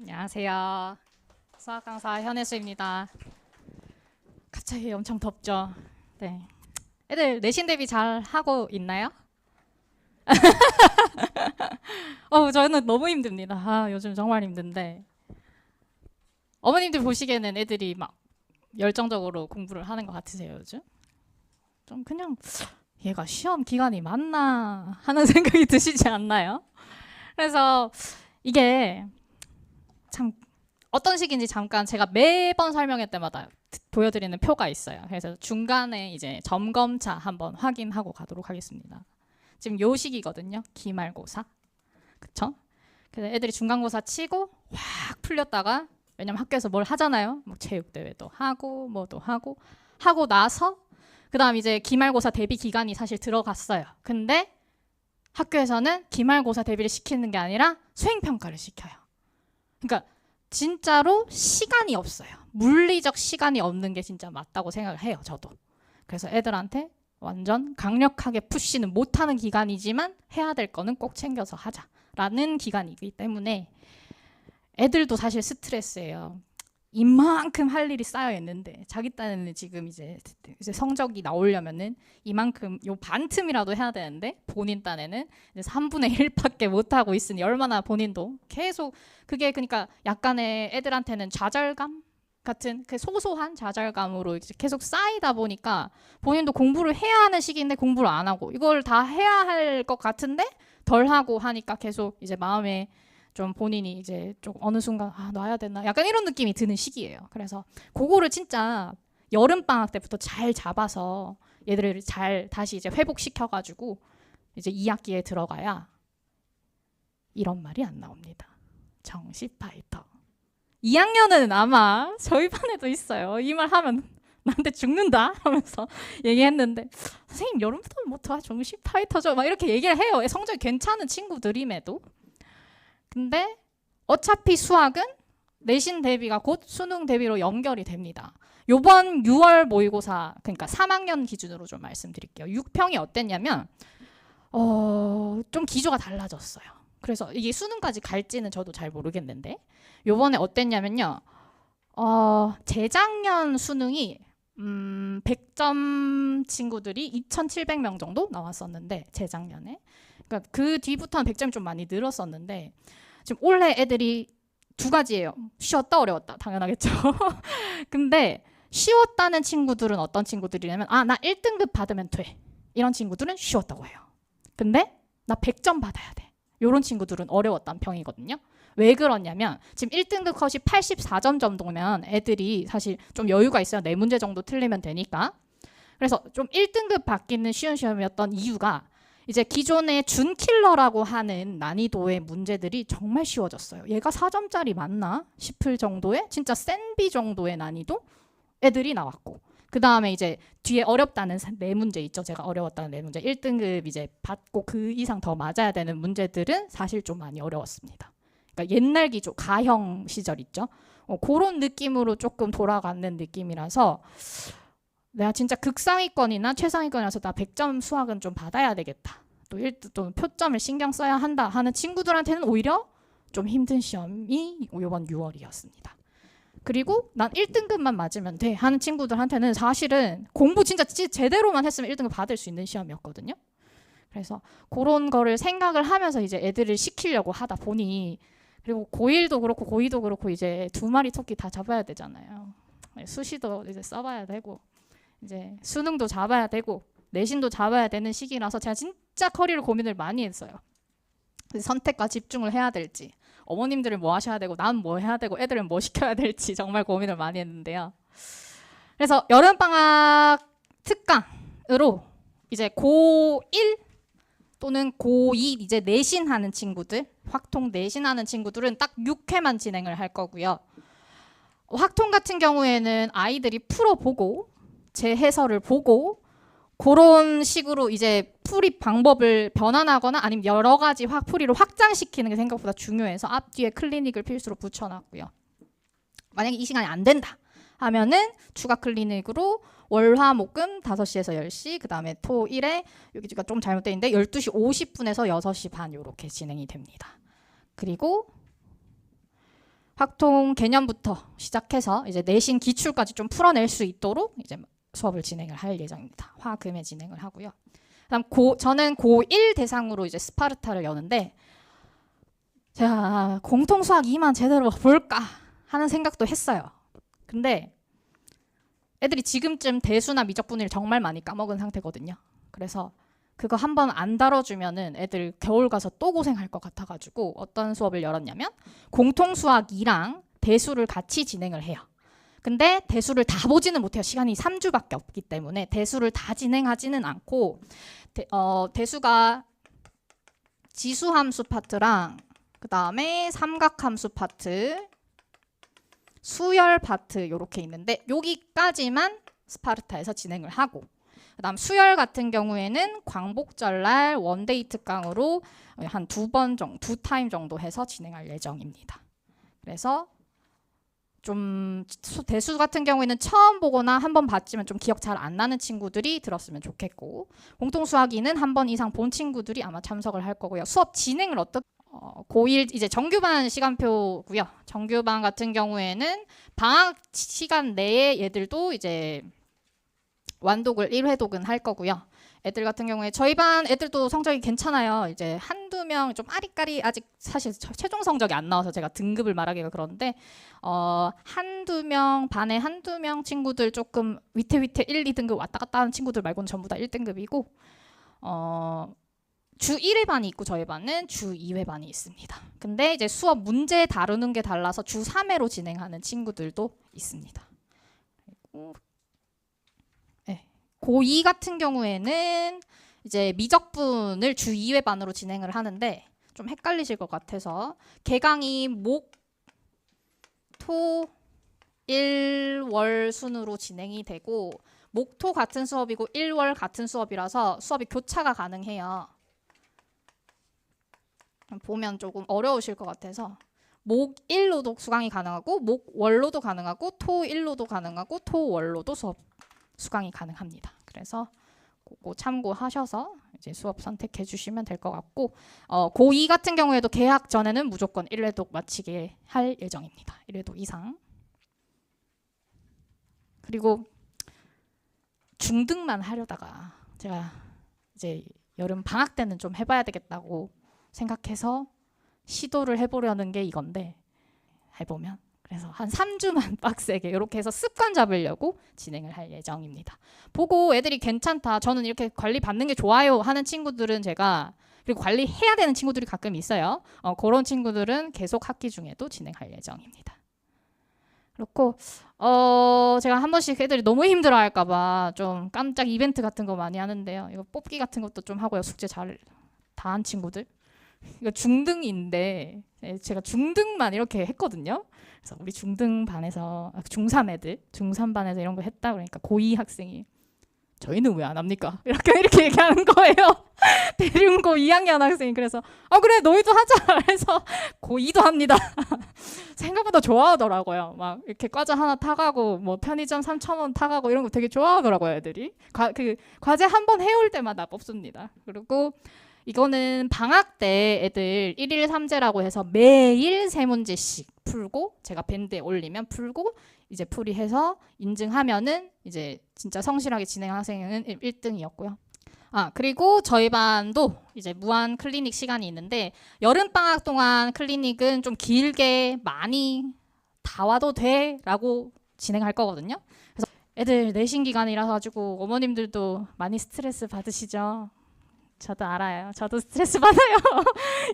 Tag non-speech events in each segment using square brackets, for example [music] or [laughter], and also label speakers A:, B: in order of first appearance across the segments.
A: 안녕하세요. 수학 강사 현혜수입니다. 갑자기 엄청 덥죠. 네. 애들 내신 대비 잘 하고 있나요? [laughs] 어, 저는 너무 힘듭니다. 아, 요즘 정말 힘든데. 어머님들 보시기에는 애들이 막 열정적으로 공부를 하는 것 같으세요, 요즘? 좀 그냥 얘가 시험 기간이 맞나 하는 [laughs] 생각이 드시지 않나요? 그래서 이게 참 어떤 식인지 잠깐 제가 매번 설명회 때마다 드- 보여드리는 표가 있어요. 그래서 중간에 이제 점검차 한번 확인하고 가도록 하겠습니다. 지금 요 시기거든요. 기말고사. 그쵸? 그래서 애들이 중간고사 치고 확 풀렸다가 왜냐면 학교에서 뭘 하잖아요. 뭐 체육대회도 하고 뭐도 하고 하고 나서 그다음 이제 기말고사 대비 기간이 사실 들어갔어요. 근데 학교에서는 기말고사 대비를 시키는 게 아니라 수행평가를 시켜요. 그러니까 진짜로 시간이 없어요. 물리적 시간이 없는 게 진짜 맞다고 생각을 해요. 저도. 그래서 애들한테 완전 강력하게 푸시는 못하는 기간이지만 해야 될 거는 꼭 챙겨서 하자라는 기간이기 때문에 애들도 사실 스트레스예요. 이만큼 할 일이 쌓여 있는데 자기 딴에는 지금 이제 이제 성적이 나오려면은 이만큼 요 반틈이라도 해야 되는데 본인 딴에는 이제 3분의 1밖에 못 하고 있으니 얼마나 본인도 계속 그게 그러니까 약간의 애들한테는 좌절감 같은 그 소소한 좌절감으로 이제 계속 쌓이다 보니까 본인도 공부를 해야 하는 시기인데 공부를 안 하고 이걸 다 해야 할 것 같은데 덜 하고 하니까 계속 이제 마음에 좀 본인이 이제 좀 어느 순간 아 놔야 되나 약간 이런 느낌이 드는 시기예요. 그래서 그거를 진짜 여름 방학 때부터 잘 잡아서 얘들을 잘 다시 이제 회복시켜 가지고 이제 2학기에 들어가야 이런 말이 안 나옵니다. 정시 파이터. 2학년은 아마 저희 반에도 있어요. 이 말 하면 나한테 죽는다 하면서 [laughs] 얘기했는데 선생님 여름부터 못하 정시 파이터죠. 막 이렇게 얘기를 해요. 성적이 괜찮은 친구들임에도. 근데 어차피 수학은 내신 대비가 곧 수능 대비로 연결이 됩니다. 요번 6월 모의고사 그러니까 3학년 기준으로 좀 말씀드릴게요. 6평이 어땠냐면 어, 좀 기조가 달라졌어요. 그래서 이게 수능까지 갈지는 저도 잘 모르겠는데 요번에 어땠냐면요. 어, 재작년 수능이 음, 100점 친구들이 2,700명 정도 나왔었는데 재작년에 그러니까 그 뒤부터는 100점이 좀 많이 늘었었는데 지금 올해 애들이 두 가지예요. 쉬웠다 어려웠다 당연하겠죠. [laughs] 근데 쉬웠다는 친구들은 어떤 친구들이냐면 아 나 1등급 받으면 돼. 이런 친구들은 쉬웠다고 해요. 근데 나 100점 받아야 돼. 이런 친구들은 어려웠다는 평이거든요. 왜 그러냐면 지금 1등급 컷이 84점 정도면 애들이 사실 좀 여유가 있어요. 네 문제 정도 틀리면 되니까. 그래서 좀 1등급 받기는 쉬운 시험이었던 이유가 이제 기존의 준킬러라고 하는 난이도의 문제들이 정말 쉬워졌어요. 얘가 4점짜리 맞나 싶을 정도의 진짜 센비 정도의 난이도 애들이 나왔고 그 다음에 이제 뒤에 어렵다는 사- 네 문제 있죠. 제가 어려웠다는 네 문제 1등급 이제 받고 그 이상 더 맞아야 되는 문제들은 사실 좀 많이 어려웠습니다. 그러니까 옛날 기조 가형 시절 있죠. 어, 그런 느낌으로 조금 돌아가는 느낌이라서 내가 진짜 극상위권이나 최상위권이라서 나 100점 수학은 좀 받아야 되겠다. 또 1등 또는 표점을 신경 써야 한다 하는 친구들한테는 오히려 좀 힘든 시험이 이번 6월이었습니다. 그리고 난 1등급만 맞으면 돼 하는 친구들한테는 사실은 공부 진짜 지- 제대로만 했으면 1등급 받을 수 있는 시험이었거든요. 그래서 그런 거를 생각을 하면서 이제 애들을 시키려고 하다 보니 그리고 고1도 그렇고 고2도 그렇고 이제 두 마리 토끼 다 잡아야 되잖아요. 수시도 이제 써봐야 되고 이제 수능도 잡아야 되고 내신도 잡아야 되는 시기라서 제가 진짜 커리를 고민을 많이 했어요. 선택과 집중을 해야 될지 어머님들은 뭐 하셔야 되고 난 뭐 해야 되고 애들은 뭐 [laughs] 시켜야 될지 정말 고민을 많이 했는데요. 그래서 여름 방학 특강으로 이제 고1 또는 고2 이제 내신하는 친구들 확통 내신하는 친구들은 딱 6회만 진행을 할 거고요. 확통 같은 경우에는 아이들이 풀어보고 제 해설을 보고 그런 식으로 이제 풀이 방법을 변환하거나 아니면 여러 가지 확 풀이를 확장시키는 게 생각보다 중요해서 앞뒤에 클리닉을 필수로 붙여놨고요. 만약에 이 시간이 안 된다 하면은 추가 클리닉으로 월화 목금 5시에서 10시 그다음에 토일에 여기가 좀 잘못돼 있는데 12시 50분에서 6시 반 요렇게 진행이 됩니다. 그리고 확통 개념부터 시작해서 이제 내신 기출까지 좀 풀어낼 수 있도록 이제 수업을 진행을 할 예정입니다. 화금에 진행을 하고요. 그다음 고 저는 고1 대상으로 이제 스파르타를 여는데 제가 공통 수학 2만 제대로 볼까 하는 생각도 했어요. 근데 애들이 지금쯤 대수나 미적분을 정말 많이 까먹은 상태거든요. 그래서 그거 한 번 안 다뤄주면은 애들 겨울 가서 또 고생할 것 같아가지고 어떤 수업을 열었냐면 공통 수학 2랑 대수를 같이 진행을 해요. 근데 대수를 다 보지는 못해요. 시간이 3주밖에 없기 때문에 대수를 다 진행하지는 않고 대, 어, 대수가 지수함수 파트랑 그 다음에 삼각함수 파트, 수열 파트 이렇게 있는데 여기까지만 스파르타에서 진행을 하고 그다음 수열 같은 경우에는 광복절 날 원데이 특강으로 한 두 번 정도, 두 타임 정도 해서 진행할 예정입니다. 그래서 좀 수- 대수 같은 경우에는 처음 보거나 한 번 봤지만 좀 기억 잘 안 나는 친구들이 들었으면 좋겠고 공통 수학이는 한 번 이상 본 친구들이 아마 참석을 할 거고요. 수업 진행을 어떻게 어, 고1 이제 정규반 시간표고요. 정규반 같은 경우에는 방학 시간 내에 얘들도 이제 완독을 1회독은 할 거고요. 애들 같은 경우에 저희 반 애들도 성적이 괜찮아요. 이제 한두 명 좀 아리까리 아직 사실 저- 최종 성적이 안 나와서 제가 등급을 말하기가 그런데 어 한두 명 반에 한두 명 친구들 조금 위태위태 1, 2등급 왔다 갔다 하는 친구들 말고는 전부 다 1등급이고 어 주 1회 반이 있고 저희 반은 주 2회 반이 있습니다. 근데 이제 수업 문제 다루는 게 달라서 주 3회로 진행하는 친구들도 있습니다. 그리고 네. 고2 같은 경우에는 이제 미적분을 주 2회 반으로 진행을 하는데 좀 헷갈리실 것 같아서 개강이 목, 토, 일, 월 순으로 진행이 되고 목토 같은 수업이고 일 월 같은 수업이라서 수업이 교차가 가능해요. 보면 조금 어려우실 것 같아서 목 일로도 수강이 가능하고 목 월로도 가능하고 토 일로도 가능하고 토 월로도 수업 수강이 가능합니다. 그래서 그거 참고하셔서 이제 수업 선택해 주시면 될 것 같고 어, 고2 같은 경우에도 개학 전에는 무조건 1회독 마치게 할 예정입니다. 1회독 이상. 그리고 중등만 하려다가 제가 이제 여름 방학 때는 좀 해봐야 되겠다고 생각해서 시도를 해보려는 게 이건데 해보면 그래서 한 3주만 [laughs] 빡세게 이렇게 해서 습관 잡으려고 진행을 할 예정입니다. 보고 애들이 괜찮다. 저는 이렇게 관리 받는 게 좋아요 하는 친구들은 제가 그리고 관리해야 되는 친구들이 가끔 있어요. 어, 그런 친구들은 계속 학기 중에도 진행할 예정입니다. 그렇고 어 제가 한 번씩 애들이 너무 힘들어할까봐 좀 깜짝 이벤트 같은 거 많이 하는데요. 이거 뽑기 같은 것도 좀 하고요. 숙제 잘 다 한 친구들. 이거 중등인데 예, 제가 중등만 이렇게 했거든요. 그래서 우리 중등 반에서 아, 중3 애들 중3 반에서 이런 거 했다 그러니까 고2 학생이 저희는 왜 안 합니까? [laughs] 이렇게 이렇게 얘기하는 거예요. [laughs] 대륜고 2학년 학생이 그래서 아 그래 너희도 하자 [laughs] 그래서 고2도 합니다. 생각보다 좋아하더라고요. 막 이렇게 과자 하나 타가고 뭐 편의점 3,000원 타가고 이런 거 되게 좋아하더라고요 애들이. 과, 그 과제 한 번 해올 때마다 뽑습니다. 그리고 이거는 방학 때 애들 1일 3제라고 해서 매일 세 문제씩 풀고 제가 밴드에 올리면 풀고 이제 풀이해서 인증하면은 이제 진짜 성실하게 진행한 학생은 1등이었고요. 아 그리고 저희 반도 이제 무한 클리닉 시간이 있는데 여름 방학 동안 클리닉은 좀 길게 많이 다 와도 돼 라고 진행할 거거든요. 그래서 애들 내신 기간이라 가지고 어머님들도 많이 스트레스 받으시죠. 저도 알아요. 저도 스트레스 [laughs] 받아요.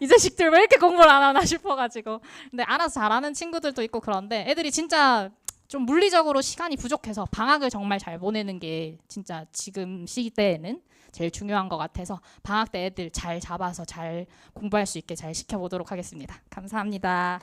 A: 이 자식들 왜 이렇게 공부를 안 하나 싶어가지고. 근데 알아서 잘하는 친구들도 있고 그런데 애들이 진짜 좀 물리적으로 시간이 부족해서 방학을 정말 잘 보내는 게 진짜 지금 시대에는 제일 중요한 것 같아서 방학 때 애들 잘 잡아서 잘 공부할 수 있게 잘 시켜보도록 하겠습니다. 감사합니다.